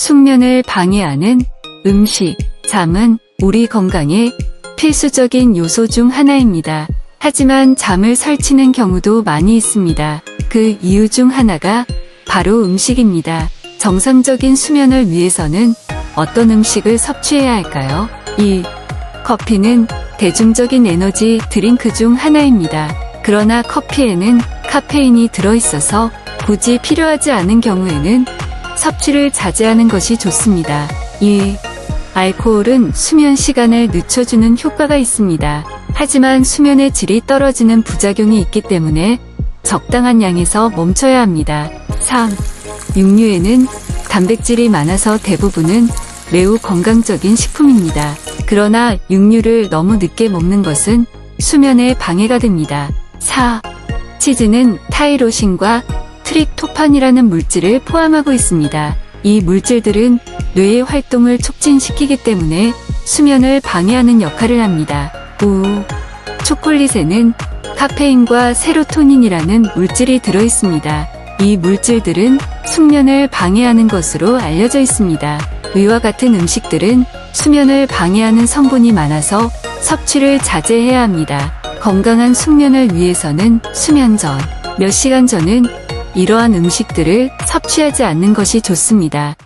숙면을 방해하는 음식, 잠은 우리 건강에 필수적인 요소 중 하나입니다. 하지만 잠을 설치는 경우도 많이 있습니다. 그 이유 중 하나가 바로 음식입니다. 정상적인 수면을 위해서는 어떤 음식을 섭취해야 할까요? 1. 커피는 대중적인 에너지 드링크 중 하나입니다. 그러나 커피에는 카페인이 들어있어서 굳이 필요하지 않은 경우에는 섭취를 자제하는 것이 좋습니다. 2. 알코올은 수면 시간을 늦춰주는 효과가 있습니다. 하지만 수면의 질이 떨어지는 부작용이 있기 때문에 적당한 양에서 멈춰야 합니다. 3. 육류에는 단백질이 많아서 대부분은 매우 건강적인 식품입니다. 그러나 육류를 너무 늦게 먹는 것은 수면에 방해가 됩니다. 4. 치즈는 타이로신과 트립토판이라는 물질을 포함하고 있습니다. 이 물질들은 뇌의 활동을 촉진시키기 때문에 수면을 방해하는 역할을 합니다. 5. 초콜릿에는 카페인과 세로토닌이라는 물질이 들어있습니다. 이 물질들은 숙면을 방해하는 것으로 알려져 있습니다. 위와 같은 음식들은 수면을 방해하는 성분이 많아서 섭취를 자제해야 합니다. 건강한 숙면을 위해서는 수면 전, 몇 시간 전은 이러한 음식들을 섭취하지 않는 것이 좋습니다.